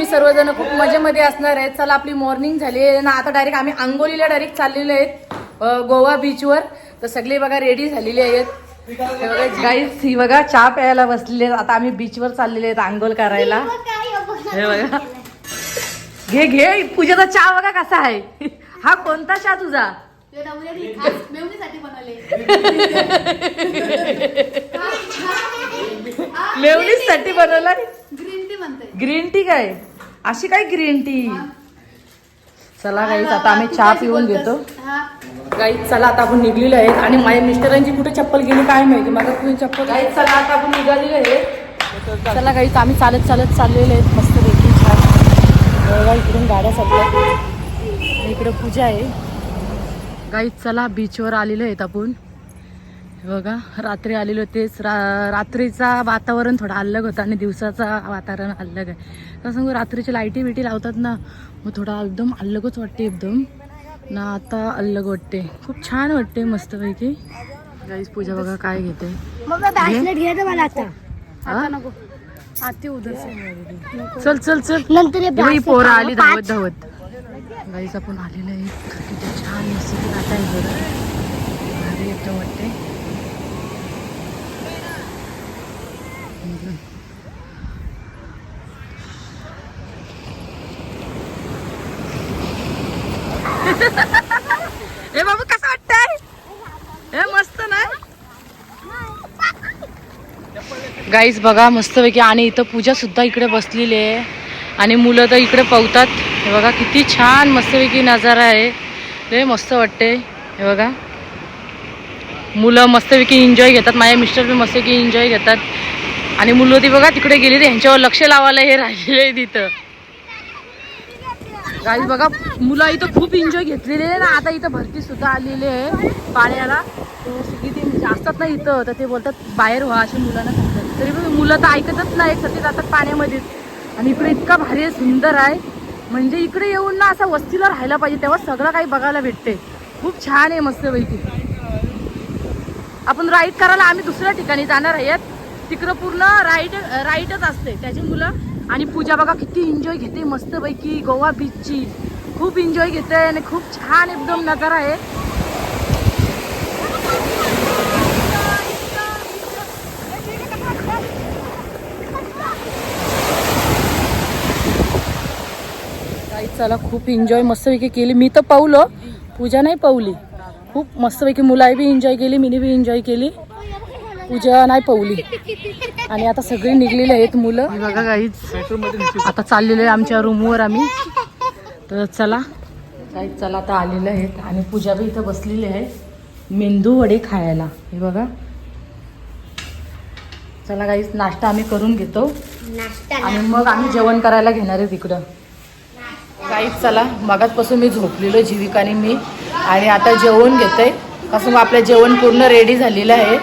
तुम्ही सर्वजण खूप मजेमध्ये असणार आहेत. चला आपली मॉर्निंग झाली आहे. ना आता डायरेक्ट आम्ही आंगोलीला डायरेक्ट चाललेलो आहेत गोवा बीचवर तर सगळे बघा रेडी झालेले आहेत. गाईस ही बघा चहा प्यायला बसलेले आहेत. आता आम्ही बीचवर चाललेले आहेत आंघोळ करायला. हे बघा घे घे. पूजाचा चहा बघा कसा आहे. हा कोणता चहा तुझा? मेवणीसाठी बनवले. मेवणीसाठी बनवला ग्रीन टी म्हणते ग्रीन टी काय? अशी काय ग्रीन टी चला गाईस आता आम्ही चहा पिऊन घेतो. गाईस चला आता आपण निघलेलो आहेत. आणि माझ्या मिस्टरांची कुठे चप्पल गेली काय माहिती? मला तुम्ही चप्पल गाईस चला आता आपण निघालेलो आहे चला गाईस आम्ही चालत चालत चाललेलो आहेत. मस्त पैकी छान. इकडून गाड्या चालतात इकडे पूजा आहे. गाईस चला बीचवर आलेलो आहेत आपण. बघा रात्री आलेलो तेच रा रात्रीचा वातावरण थोडं अलग होतं आणि दिवसाचा वातावरण अलग आहे. तर सांगू रात्रीची लाईटी बिटी लावतात ना मग थोडा एकदम अलगच वाटते एकदम. ना आता अलग वाटते. खूप छान वाटते मस्तपैकी. गाईस पूजा बघा काय घेते. मला आता? नको. आती चल चल चल. नंतर ही पोरं आली धावत धावत. गाईस आपण आलेलो आहे. किती छान मस्त राहत आहे बरं भारी एकदम वाटते. म्हणजे. ए बाबू कसं वाटतंय? हे मस्त ना गाईस बघा मस्तपैकी. आणि इथं पूजा सुद्धा इकडे बसलेली आहे. आणि मुलं तर इकडे पवतात. हे बघा किती छान मस्तपैकी नजारा आहे. लय मस्त वाटते. हे बघा. मुलं मस्तपैकी एन्जॉय घेतात. माझे मिस्टर बी मस्तपैकी एन्जॉय घेतात. आणि मुलं ती बघा तिकडे गेली रे ह्यांच्यावर लक्ष लावायला हे राहिलेले आहे तिथं. गाईज बघा मुलं इथं खूप एन्जॉय घेतलेले आहे ना. आता इथं भरती सुद्धा आलेली आहे पाण्याला किती म्हणजे असतात ना इथं तर ते बोलतात बाहेर व्हा असे मुलांना सांगतात. तरी पण मुलं तर ऐकतच नाही सध्या जातात पाण्यामध्येच. आणि इकडे इतका भारी आहे सुंदर आहे. म्हणजे इकडे येऊन ना असा वस्तीला राहायला पाहिजे तेव्हा सगळं काही बघायला भेटते. खूप छान आहे मस्तपैकी. आपण राईड करायला आम्ही दुसऱ्या ठिकाणी जाणार आहेत. तिकडं पूर्ण राईट राईटच असते. त्याची मुलं आणि पूजा बघा किती एन्जॉय घेते. मस्तपैकी गोवा बीचची खूप एन्जॉय घेते आणि खूप छान एकदम नजारा आहे. चला खूप एन्जॉय मस्तपैकी केली. मी तर पावलं. पूजा नाही पावली. खूप मस्तपैकी मुलाही बी एन्जॉय केली मीने बी एन्जॉय केली. पूजा नाही पावली. आणि आता सगळी निघलेली आहेत मुलं. बघा काहीच आता चाललेलो आहे आमच्या रूमवर आम्ही. तर चला. काहीच चला आता आलेले आहेत. आणि पूजा बी इथं बसलेली आहे. मेंदू वडे खायला. हे बघा. चला काहीच नाश्ता आम्ही करून घेतो. आणि मग आम्ही जेवण करायला घेणार आहे तिकडं. काहीच चला. मगाचपासून मी झोपलेलो जीविकाने मी. आणि आता जेवण घेते कसं मग आपलं जेवण पूर्ण रेडी झालेलं आहे.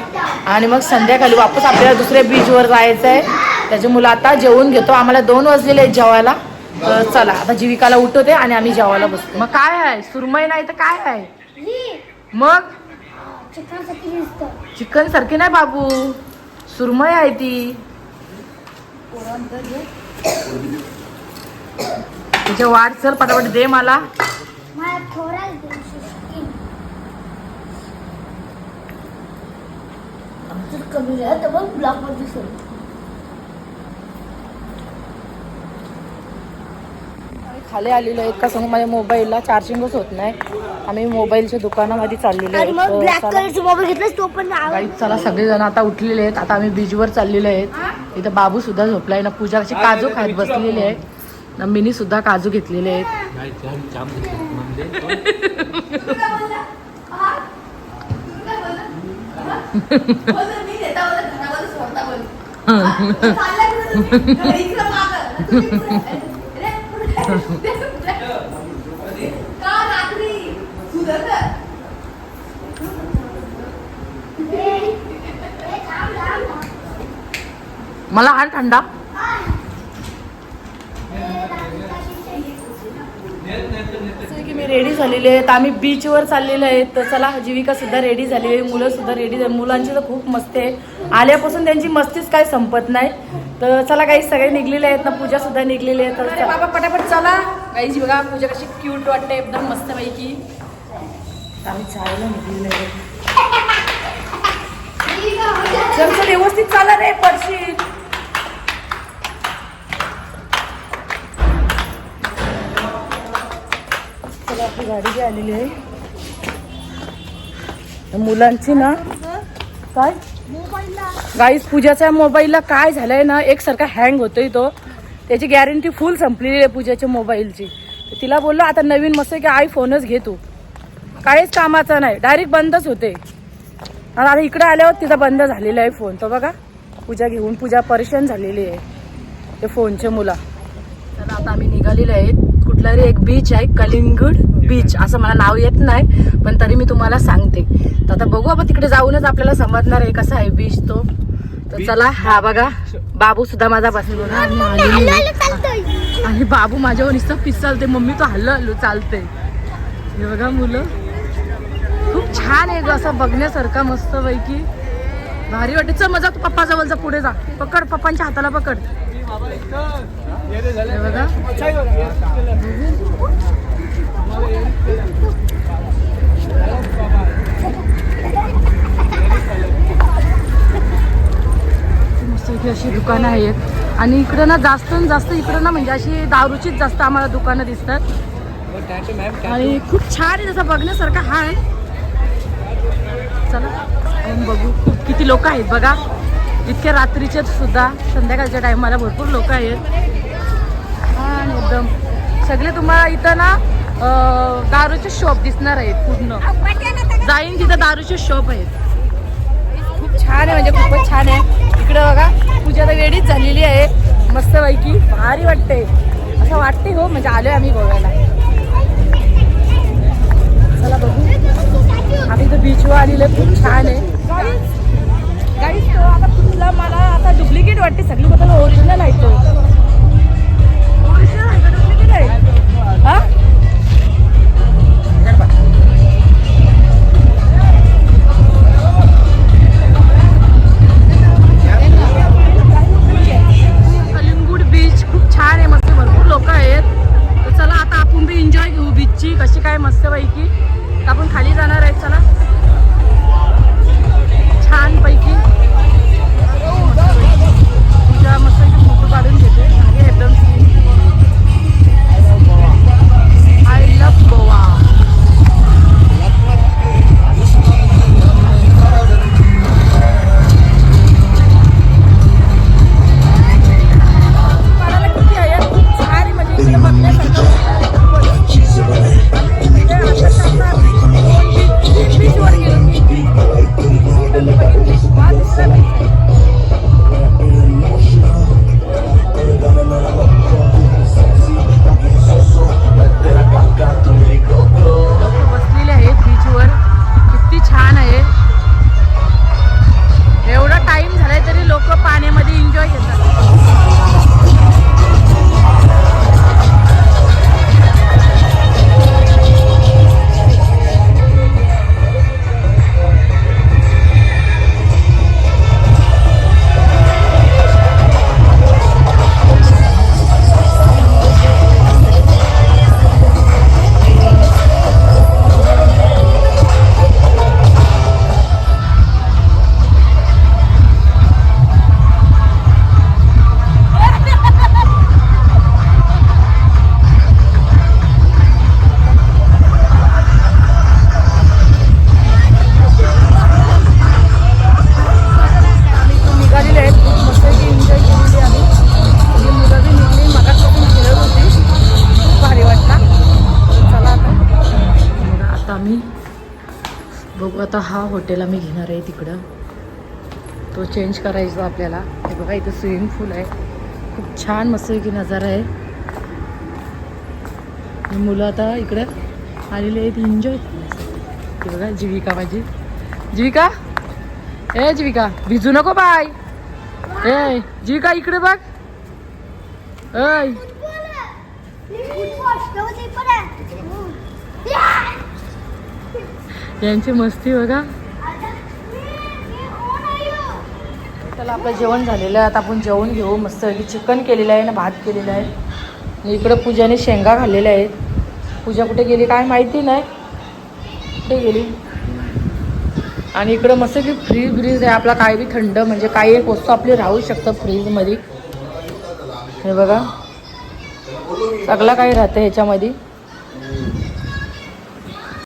आणि मग संध्याकाळी वापस आपल्याला दुसऱ्या बीचवर जायचं आहे त्याच्यामुळे आता जेवण घेतो. आम्हाला दोन वाजलेले आहेत जेवायला. तर चला आता जीविकाला उठवते आणि आम्ही जेवायला बसतो. मग काय आहे? सुरमई नाही तर काय आहे? मग? चिकन सारखी नाही बाबू. सुरमई आहे ती. त्याच्या वाट चल पटापट दे मला. कमी आहे तर मग ब्लॉक वर दिसेल खाली आलेलो आहेत का सांगू माझ्या मोबाईलला चार्जिंगच होत नाही. आम्ही मोबाईलच्या दुकानामध्ये चाललेलो गाईत चला. सगळेजण आता उठलेले आहेत. आता आम्ही बीचवर चाललेलो आहेत इथं बाबू सुद्धा झोपलाय. ना पूजाची काजू खात बसलेले आहेत ना मिनी सुद्धा काजू घेतलेले आहेत. मला आण थंडा. रेडी झालेली आहेत. आम्ही बीचवर चाललेलो आहे तर चला जीविका सुद्धा रेडी झालेली आहे. मुलं सुद्धा रेडी झाली. मुलांची तर खूप मस्ती आहे. आल्यापासून त्यांची मस्तीच काय संपत नाही. तर चला काही सगळे निघलेले आहेत ना पूजा सुद्धा निघलेली आहे. तर बाबा पटापट चला. काहीची बघा पूजा कशी क्यूट वाटते. एकदम मस्त पैकी आम्ही चालायला निघलेलो आहे. व्यवस्थित चाला रे पडशील. ही गाडी जी आलेली आहे. मुलांची ना काय? गाईस पूजाच्या मोबाईलला काय झालंय ना एकसारखा हँग होतोय तो. त्याची गॅरंटी फुल संपलेली आहे पूजाच्या मोबाईलची तिला बोललो आता नवीन मस्त की आयफोनच घे तू. काहीच कामाचा नाही डायरेक्ट बंदच होते. आणि आता इकडे आल्यावर तिचा बंद झालेला आहे फोन तो बघा पूजा घेऊन पूजा परेशान झालेली आहे. ते फोनचे मुला. तर आता आम्ही निघालेले आहेत. कुठला तरी एक बीच आहे कलिंगड. बीच असं मला नाव येत नाही पण तरी मी तुम्हाला सांगते. तर आता बघू आपण तिकडे जाऊनच आपल्याला समजणार आहे कसा आहे बीच तो. तर चला हा बघा. बाबू सुद्धा माझा बसलो ना आम्ही आलेली आहे. आणि बाबू माझ्यावर नुसतं पिसलते मम्मी तो हल्लो हल्लो चालते हे बघा मुलं. खूप छान आहे ग असं बघण्यासारखं मस्त पैकी भारी वाटते. चल मजा तू पप्पा जवळचा पुढे जा. पकड पप्पांच्या हाताला पकड. हे बघा. इथे अशी दुकानं आहेत. आणि इकडं ना जास्त जास्त इकडं ना म्हणजे अशी दारूचीच जास्त आम्हाला दुकानं दिसतात. आणि खूप छान आहे जसं बघण्यासारखं हा आहे चला बघू खूप किती लोक आहेत बघा. इतक्या रात्रीचे सुद्धा संध्याकाळच्या टायमाला भरपूर लोक आहेत. छान एकदम. सगळे तुम्हाला इथं ना दारूचे शॉप दिसणार आहेत पूर्ण. जाईन तिथं दारूचे शॉप आहेत. खूप छान आहे म्हणजे खूपच छान आहे. इकडं बघा पूजा तर वेळीच झालेली आहे. मस्त पैकी भारी वाटते. असं वाटते हो म्हणजे आलोय आम्ही गोव्याला. चला बघू. आम्ही तर बीचवर आलेलो आहे, खूप छान आहे. गाईस आता तुला मला आता डुप्लिकेट वाटते. सगळी बद्दल ओरिजिनल आहे तो. आम्ही. बघू आता हा हॉटेल आम्ही घेणार आहे तिकडं. तो चेंज करायचा आपल्याला. हे बघा इथं स्विमिंग पूल आहे. खूप छान मस्त की नजारा आहे. मुलं आता इकडं आलेली आहेत. एन्जॉय ते बघा जीविका माझी. जीविका? ए जीविका. भिजू नको बाय ए जीविका इकडे बघ. ऐ. यांची मस्ती बघा. चला आपलं जेवण झालेलं आहे. आता आपण जेवण घेऊ. मस्त चिकन केलेलं आहे ना भात केलेला आहे. आणि इकडं पूजाने शेंगा खाल्लेल्या आहेत. पूजा कुठे गेली काय माहिती नाही. कुठे गेली? आणि इकडं मस्त की फ्रीज ब्रीज आहे. आपला काय बी थंड म्हणजे काही एक वस्तू आपली राहू शकतं फ्रीजमध्ये हे बघा. सगळं काही राहतं ह्याच्यामध्ये